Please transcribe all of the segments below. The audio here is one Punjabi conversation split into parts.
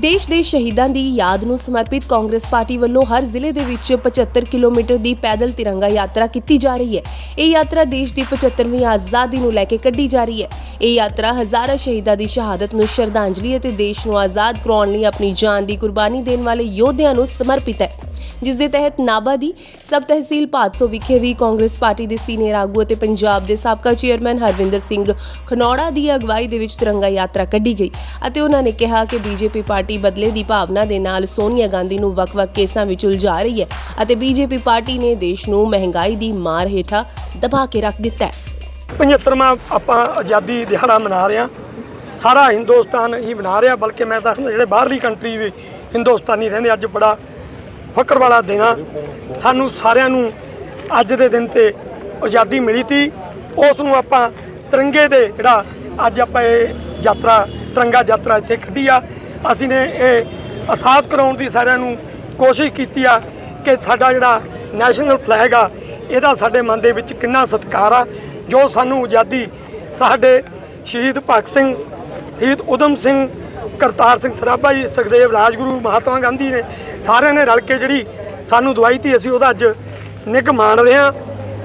ਦੇਸ਼ ਦੇ ਸ਼ਹੀਦਾਂ ਦੀ ਯਾਦ ਨੂੰ ਸਮਰਪਿਤ ਕਾਂਗਰਸ ਪਾਰਟੀ ਵੱਲੋਂ ਹਰ ਜ਼ਿਲ੍ਹੇ ਦੇ ਵਿੱਚ 75 ਕਿਲੋਮੀਟਰ ਦੀ ਪੈਦਲ ਤਿਰੰਗਾ ਯਾਤਰਾ ਕੀਤੀ ਜਾ ਰਹੀ ਹੈ। ਇਹ ਯਾਤਰਾ ਦੇਸ਼ ਦੀ 75ਵੀਂ ਆਜ਼ਾਦੀ ਨੂੰ ਲੈ ਕੇ ਕੱਢੀ ਜਾ ਰਹੀ ਹੈ। ਇਹ ਯਾਤਰਾ ਹਜ਼ਾਰਾਂ ਸ਼ਹੀਦਾਂ ਦੀ ਸ਼ਹਾਦਤ ਨੂੰ ਸ਼ਰਧਾਂਜਲੀ ਅਤੇ ਦੇਸ਼ ਨੂੰ ਆਜ਼ਾਦ ਕਰਾਉਣ ਲਈ ਆਪਣੀ ਜਾਨ ਦੀ ਕੁਰਬਾਨੀ ਦੇਣ ਵਾਲੇ ਯੋਧਿਆਂ ਨੂੰ ਸਮਰਪਿਤ ਹੈ। ਜਿਸ ਦੇ ਤਹਿਤ ਨਾਭਾ ਦੀ ਸਬ ਤਹਿਸੀਲ ਭਾਦਸੋ ਵਿਖੇ ਵੀ ਕਾਂਗਰਸ ਪਾਰਟੀ ਦੇ ਸੀਨੀਅਰ ਆਗੂ ਅਤੇ ਪੰਜਾਬ ਦੇ ਸਾਬਕਾ ਚੇਅਰਮੈਨ ਹਰਵਿੰਦਰ ਸਿੰਘ ਖਨੌੜਾ ਦੀ ਅਗਵਾਈ ਦੇ ਵਿੱਚ ਤਿਰੰਗਾ ਯਾਤਰਾ ਕੱਢੀ ਗਈ ਅਤੇ ਉਹਨਾਂ ਨੇ ਕਿਹਾ ਕਿ ਬੀਜੇਪੀ ਪਾਰਟੀ ਬਦਲੇ ਦੀ ਭਾਵਨਾ ਦੇ ਨਾਲ ਸੋਨੀਆ ਗਾਂਧੀ ਨੂੰ ਵੱਖ-ਵੱਖ ਕੇਸਾਂ ਵਿੱਚ ਉਲਝਾ ਰਹੀ ਹੈ ਅਤੇ ਬੀਜੇਪੀ ਪਾਰਟੀ ਨੇ ਦੇਸ਼ ਨੂੰ ਮਹਿੰਗਾਈ ਦੀ ਮਾਰ ਹੇਠਾਂ ਦਬਾ ਕੇ ਰੱਖ ਦਿੱਤਾ ਹੈ। 75ਵਾਂ ਆਪਾਂ ਆਜ਼ਾਦੀ ਦਿਹਾੜਾ ਮਨਾ ਰਹੇ ਹਾਂ। ਸਾਰਾ ਹਿੰਦੁਸਤਾਨ ਹੀ ਮਨਾ ਰਿਹਾ, ਬਲਕਿ ਮੈਂ ਤਾਂ ਜਿਹੜੇ ਬਾਹਰਲੀ ਕੰਟਰੀ ਵੀ ਹਿੰਦੁਸਤਾਨੀ ਰਹਿੰਦੇ, ਅੱਜ ਬੜਾ ਫਖਰ ਵਾਲਾ ਦਿਨ ਆ। ਸਾਨੂੰ ਸਾਰਿਆਂ ਨੂੰ ਅੱਜ ਦੇ ਦਿਨ ਤੇ ਆਜ਼ਾਦੀ ਮਿਲੀ ਤੀ। ਉਸ ਨੂੰ ਆਪਾਂ ਤਿਰੰਗੇ ਦੇ ਜਿਹੜਾ ਅੱਜ ਆਪਾਂ ਇਹ ਯਾਤਰਾ, ਤਿਰੰਗਾ ਯਾਤਰਾ ਇੱਥੇ ਕੱਢੀ ਆ। ਅਸੀਂ ਨੇ ਇਹ ਅਹਿਸਾਸ ਕਰਾਉਣ ਦੀ ਸਾਰਿਆਂ ਨੂੰ ਕੋਸ਼ਿਸ਼ ਕੀਤੀ ਆ ਕਿ ਸਾਡਾ ਜਿਹੜਾ ਨੈਸ਼ਨਲ ਫਲੈਗ ਆ, ਇਹਦਾ ਸਾਡੇ ਮਨ ਦੇ ਵਿੱਚ ਕਿੰਨਾ ਸਤਿਕਾਰ ਆ, ਜੋ ਸਾਨੂੰ ਆਜ਼ਾਦੀ ਸਾਡੇ ਸ਼ਹੀਦ ਭਗਤ ਸਿੰਘ, ਸ਼ਹੀਦ ਉਦਮ ਸਿੰਘ ਕਰਤਾਰ ਸਿੰਘ ਸਰਾਭਾ ਜੀ, ਸੁਖਦੇਵ ਰਾਜਗੁਰੂ ਮਹਾਤਮਾ ਗਾਂਧੀ ਨੇ ਸਾਰਿਆਂ ਨੇ ਰਲ ਕੇ ਜਿਹੜੀ ਸਾਨੂੰ ਦਵਾਈ ਤੀ, ਅਸੀਂ ਉਹਦਾ ਅੱਜ ਨਿੱਘ ਮਾਣ ਰਹੇ ਹਾਂ।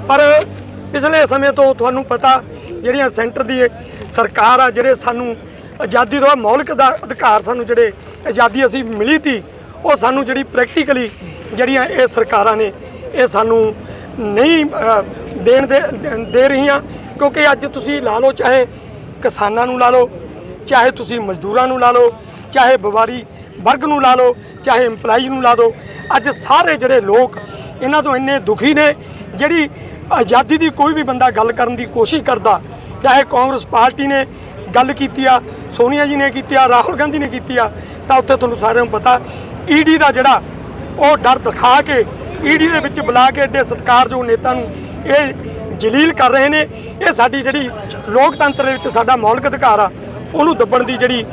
ਪਰ ਪਿਛਲੇ ਸਮੇਂ ਤੋਂ ਤੁਹਾਨੂੰ ਪਤਾ ਜਿਹੜੀਆਂ ਸੈਂਟਰ ਦੀ ਸਰਕਾਰ ਆ, ਜਿਹੜੇ ਸਾਨੂੰ ਆਜ਼ਾਦੀ ਤੋਂ ਮੌਲਿਕ ਦਾ ਅਧਿਕਾਰ ਸਾਨੂੰ ਜਿਹੜੇ ਆਜ਼ਾਦੀ ਅਸੀਂ ਮਿਲੀ ਤੀ, ਉਹ ਸਾਨੂੰ ਜਿਹੜੀ ਪ੍ਰੈਕਟੀਕਲੀ ਜਿਹੜੀਆਂ ਇਹ ਸਰਕਾਰਾਂ ਨੇ, ਇਹ ਸਾਨੂੰ ਨਹੀਂ ਦੇਣ ਦੇ ਦੇ ਰਹੀਆਂ। ਕਿਉਂਕਿ ਅੱਜ ਤੁਸੀਂ ਲਾ ਲਓ, ਚਾਹੇ ਕਿਸਾਨਾਂ ਨੂੰ ਲਾ ਲਓ ਚਾਹੇ ਤੁਸੀਂ ਮਜ਼ਦੂਰਾਂ ਨੂੰ ਲਾ ਲਓ, ਚਾਹੇ ਵਪਾਰੀ ਵਰਗ ਨੂੰ ਲਾ ਲਓ, ਚਾਹੇ EMPLOYEE ਨੂੰ ਲਾ ਦਿਓ, ਅੱਜ ਸਾਰੇ ਜਿਹੜੇ ਲੋਕ ਇਹਨਾਂ ਤੋਂ ਇੰਨੇ ਦੁਖੀ ਨੇ, ਜਿਹੜੀ ਆਜ਼ਾਦੀ ਦੀ ਕੋਈ ਵੀ ਬੰਦਾ ਗੱਲ ਕਰਨ ਦੀ ਕੋਸ਼ਿਸ਼ ਕਰਦਾ, ਚਾਹੇ ਕਾਂਗਰਸ ਪਾਰਟੀ ਨੇ ਗੱਲ ਕੀਤੀ ਆ, ਸੋਨੀਆ ਜੀ ਨੇ ਕੀਤੀ ਆ, ਰਾਹੁਲ ਗਾਂਧੀ ਨੇ ਕੀਤੀ ਆ, ਤਾਂ ਉੱਥੇ ਤੁਹਾਨੂੰ ਸਾਰਿਆਂ ਨੂੰ ਪਤਾ ਈਡੀ ਦਾ ਜਿਹੜਾ ਉਹ ਡਰ ਦਿਖਾ ਕੇ ਈਡੀ ਦੇ ਵਿੱਚ ਬੁਲਾ ਕੇ ਐਡੇ ਸਤਿਕਾਰਯੋਗ ਨੇਤਾ ਨੂੰ ਇਹ ਜਲੀਲ ਕਰ ਰਹੇ ਨੇ, ਇਹ ਸਾਡੀ ਜਿਹੜੀ ਲੋਕਤੰਤਰ ਦੇ ਵਿੱਚ ਸਾਡਾ ਮੌਲਿਕ ਅਧਿਕਾਰ ਆ ਉਹਨੂੰ ਦੱਬਣ ਦੀ ਜਿਹੜੀ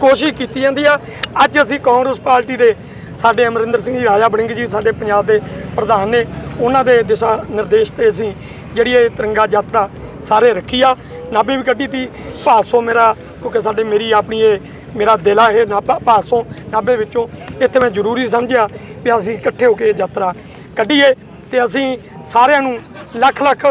ਕੋਸ਼ਿਸ਼ ਕੀਤੀ ਜਾਂਦੀ ਆ। ਅੱਜ ਅਸੀਂ ਕਾਂਗਰਸ ਪਾਰਟੀ ਦੇ ਸਾਡੇ ਅਮਰਿੰਦਰ ਸਿੰਘ ਜੀ, ਰਾਜਾ ਬੜਿੰਗ ਜੀ, ਸਾਡੇ ਪੰਜਾਬ ਦੇ ਪ੍ਰਧਾਨ ਨੇ ਉਹਨਾਂ ਦੇ ਦਿਸ਼ਾ ਨਿਰਦੇਸ਼ ਤੇ ਅਸੀਂ ਜਿਹੜੀ ਇਹ ਤਿਰੰਗਾ ਯਾਤਰਾ ਸਾਰੇ ਰੱਖੀ ਆ। ਨਾਭੇ ਵੀ ਕੱਢੀ ਤੀ। ਭਾਸੋ ਮੇਰਾ, ਕਿਉਂਕਿ ਸਾਡੇ ਮੇਰੀ ਆਪਣੀ ਇਹ, ਮੇਰਾ ਦਿਲ ਆ ਇਹ ਨਾਭਾ, ਭਾਸੋਂ ਨਾਭੇ ਵਿੱਚੋਂ। ਇੱਥੇ ਮੈਂ ਜ਼ਰੂਰੀ ਸਮਝਿਆ ਵੀ ਅਸੀਂ ਇਕੱਠੇ ਹੋ ਕੇ ਇਹ ਯਾਤਰਾ ਕੱਢੀਏ ਤੇ ਅਸੀਂ ਸਾਰਿਆਂ ਨੂੰ ਲੱਖ ਲੱਖ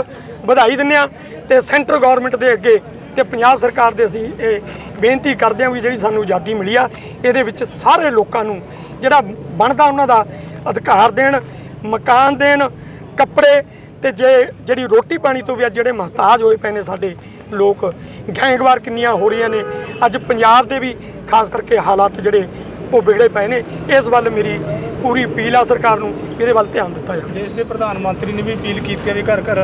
ਵਧਾਈ ਦਿੰਦੇ ਆ ਤੇ ਸੈਂਟਰ ਗਵਰਨਮੈਂਟ ਦੇ ਅੱਗੇ ਤੇ ਪੰਜਾਬ ਸਰਕਾਰ ਦੇ ਅਸੀਂ ਇਹ ਬੇਨਤੀ ਕਰਦੇ ਹਾਂ ਵੀ ਜਿਹੜੀ ਸਾਨੂੰ ਆਜ਼ਾਦੀ ਮਿਲੀ ਆ, ਇਹਦੇ ਵਿੱਚ ਸਾਰੇ ਲੋਕਾਂ ਨੂੰ ਜਿਹੜਾ ਬਣਦਾ ਉਹਨਾਂ ਦਾ ਅਧਿਕਾਰ ਦੇਣ, ਮਕਾਨ ਦੇਣ, ਕੱਪੜੇ ਤੇ ਜੇ ਜਿਹੜੀ ਰੋਟੀ ਪਾਣੀ ਤੋਂ ਵੀ ਅੱਜ ਜਿਹੜੇ ਮਹਤਾਜ ਹੋਏ ਪਏ ਨੇ ਸਾਡੇ ਲੋਕ, ਗੈਂਗਵਾਰ ਕਿੰਨੀਆਂ ਹੋ ਰਹੀਆਂ ਨੇ, ਅੱਜ ਪੰਜਾਬ ਦੇ ਵੀ ਖਾਸ ਕਰਕੇ ਹਾਲਾਤ ਜਿਹੜੇ ਉਹ ਵਿਗੜੇ ਪਏ ਨੇ, ਇਸ ਵੱਲ ਮੇਰੀ ਪੂਰੀ ਅਪੀਲ ਆ ਸਰਕਾਰ ਨੂੰ ਇਹਦੇ ਵੱਲ ਧਿਆਨ ਦਿੱਤਾ ਜਾਵੇ। ਦੇਸ਼ ਦੇ ਪ੍ਰਧਾਨ ਮੰਤਰੀ ਨੇ ਵੀ ਅਪੀਲ ਕੀਤੀ ਹੈ ਵੀ ਘਰ ਘਰ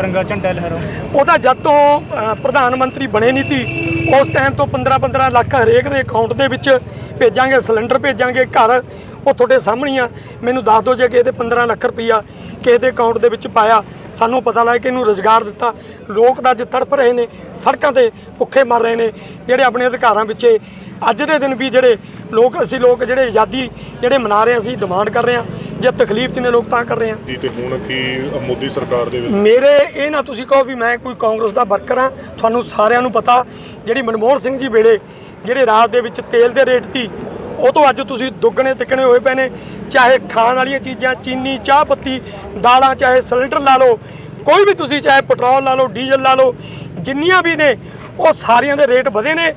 ਤਿਰੰਗਾ ਝੰਡਾ ਲਹਿਰਾਓ ਤਾਂ ਜਦ ਤੋਂ ਅ, ਪ੍ਰਧਾਨ ਮੰਤਰੀ ਬਣੇ ਨਹੀਂ ਸੀ ਉਸ ਟਾਈਮ ਤੋਂ 15-15 ਲੱਖ ਹਰੇਕ ਦੇ ਅਕਾਊਂਟ ਦੇ ਵਿੱਚ ਭੇਜਾਂਗੇ ਸਿਲੰਡਰ ਭੇਜਾਂਗੇ ਘਰ ਉਹ ਤੁਹਾਡੇ ਸਾਹਮਣੇ ਆ। ਮੈਨੂੰ ਦੱਸ ਦਿਓ ਜੇ ਕਿਸੇ ਦੇ 15 ਲੱਖ ਰੁਪਈਆ ਕਿਸੇ ਦੇ ਅਕਾਊਂਟ ਦੇ ਵਿੱਚ ਪਾਇਆ ਸਾਨੂੰ ਪਤਾ ਲੱਗ ਕਿ ਇਹਨੂੰ ਰੋਜ਼ਗਾਰ ਦਿੱਤਾ। ਲੋਕ ਤਾਂ ਅੱਜ ਤੜਪ ਰਹੇ ਨੇ ਸੜਕਾਂ ਤੇ ਭੁੱਖੇ ਮਰ ਰਹੇ ਨੇ ਜਿਹੜੇ ਆਪਣੇ ਅਧਿਕਾਰਾਂ ਪਿੱਛੇ ਅੱਜ ਦੇ ਦਿਨ ਵੀ ਜਿਹੜੇ ਲੋਕ ਅਸੀਂ ਲੋਕ ਜਿਹੜੇ ਆਜ਼ਾਦੀ ਜਿਹੜੇ ਮਨਾ ਰਹੇ ਹਾਂ, ਅਸੀਂ ਡਿਮਾਂਡ ਕਰ ਰਹੇ ਹਾਂ ਜੇ ਤਕਲੀਫ 'ਚ ਨੇ ਲੋਕ ਤਾਂ ਕਰ ਰਹੇ ਹਾਂ ਕੀ ਤੇ ਹੁਣ ਕੀ ਮੋਦੀ ਸਰਕਾਰ ਦੇ ਵਿੱਚ? ਮੇਰੇ ਇਹ ਨਾ ਤੁਸੀਂ ਕਹੋ ਵੀ ਮੈਂ ਕੋਈ ਕਾਂਗਰਸ ਦਾ ਵਰਕਰ ਹਾਂ ਤੁਹਾਨੂੰ ਸਾਰਿਆਂ ਨੂੰ ਪਤਾ ਜਿਹੜੀ ਮਨਮੋਹਨ ਸਿੰਘ ਜੀ ਵੇਲੇ ਜਿਹੜੇ ਰਾਤ ਦੇ ਵਿੱਚ ਤੇਲ ਦੇ ਰੇਟ ਤੀ ਉਹ ਤੋਂ ਅੱਜ ਤੁਸੀਂ ਦੁੱਗਣੇ ਤਿੱਕਣੇ ਹੋਏ ਪਏ ਨੇ। ਚਾਹੇ ਖਾਣ ਵਾਲੀਆਂ ਚੀਜ਼ਾਂ ਚੀਨੀ ਚਾਹ ਪੱਤੀ ਦਾਲਾਂ ਚਾਹੇ ਸਿਲੰਡਰ ਲਾ ਲਓ ਕੋਈ ਵੀ ਤੁਸੀਂ ਚਾਹੇ ਪੈਟਰੋਲ ਲਾ ਲਓ ਡੀਜ਼ਲ ਲਾ ਲਓ ਜਿੰਨੀਆਂ ਵੀ ਨੇ ਉਹ ਸਾਰੀਆਂ ਦੇ ਰੇਟ ਵਧੇ ਨੇ।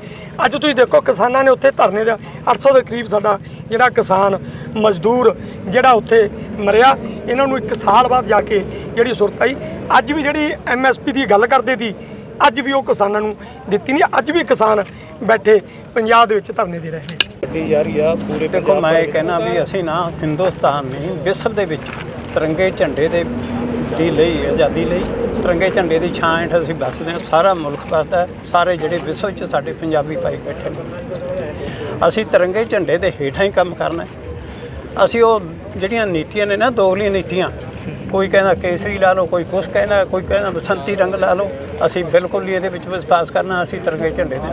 ਅੱਜ ਤੁਸੀਂ ਦੇਖੋ ਕਿਸਾਨਾਂ ਨੇ ਉੱਥੇ ਧਰਨੇ ਦਾ 800 ਦੇ ਕਰੀਬ ਸਾਡਾ ਜਿਹੜਾ ਕਿਸਾਨ ਮਜ਼ਦੂਰ ਜਿਹੜਾ ਉੱਥੇ ਮਰਿਆ ਇਹਨਾਂ ਨੂੰ ਇੱਕ ਸਾਲ ਬਾਅਦ ਜਾ ਕੇ ਜਿਹੜੀ ਸੁਰਤ ਆਈ। ਅੱਜ ਵੀ ਜਿਹੜੀ ਐਮਐਸਪੀ ਦੀ ਗੱਲ ਕਰਦੇ ਸੀ ਅੱਜ ਵੀ ਉਹ ਕਿਸਾਨਾਂ ਨੂੰ ਦਿੱਤੀ ਨਹੀਂ। ਅੱਜ ਵੀ ਕਿਸਾਨ ਬੈਠੇ ਪੰਜਾਬ ਦੇ ਵਿੱਚ ਧਰਨੇ ਦੇ ਰਹੇ ਨੇ। ਜਾ ਰਹੀ ਆ ਪੂਰੇ ਦੇਖੋ ਮੈਂ ਇਹ। ਕਹਿਣਾ ਵੀ ਅਸੀਂ ਨਾ ਹਿੰਦੁਸਤਾਨ ਨਹੀਂ ਵਿਸ਼ਵ ਦੇ ਵਿੱਚ ਤਿਰੰਗੇ ਝੰਡੇ ਦੇ ਦੀ ਲਈ ਆਜ਼ਾਦੀ ਲਈ ਤਿਰੰਗੇ ਝੰਡੇ ਦੀ ਛਾਂ ਹੇਠ ਅਸੀਂ ਬਸਦੇ ਹਾਂ। ਸਾਰਾ ਮੁਲਕ ਵਸਦਾ ਸਾਰੇ ਜਿਹੜੇ ਵਿਸ਼ਵ 'ਚ ਸਾਡੇ ਪੰਜਾਬੀ ਭਾਈ ਬੈਠੇ ਨੇ। ਅਸੀਂ ਤਿਰੰਗੇ ਝੰਡੇ ਦੇ ਹੇਠਾਂ ਹੀ ਕੰਮ ਕਰਨਾ ਅਸੀਂ ਉਹ ਜਿਹੜੀਆਂ ਨੀਤੀਆਂ ਨੇ ਨਾ ਦੋਗਲੀਆਂ ਨੀਤੀਆਂ, ਕੋਈ ਕਹਿੰਦਾ ਕੇਸਰੀ ਲਾ ਲਓ, ਕੋਈ ਕੁਛ ਕਹਿੰਦਾ, ਕੋਈ ਕਹਿੰਦਾ ਬਸੰਤੀ ਰੰਗ ਲਾ ਲਓ, ਅਸੀਂ ਬਿਲਕੁਲ ਹੀ ਇਹਦੇ ਵਿੱਚ ਵਿਸ਼ਵਾਸ ਕਰਨਾ, ਅਸੀਂ ਤਿਰੰਗੇ ਝੰਡੇ ਦੇ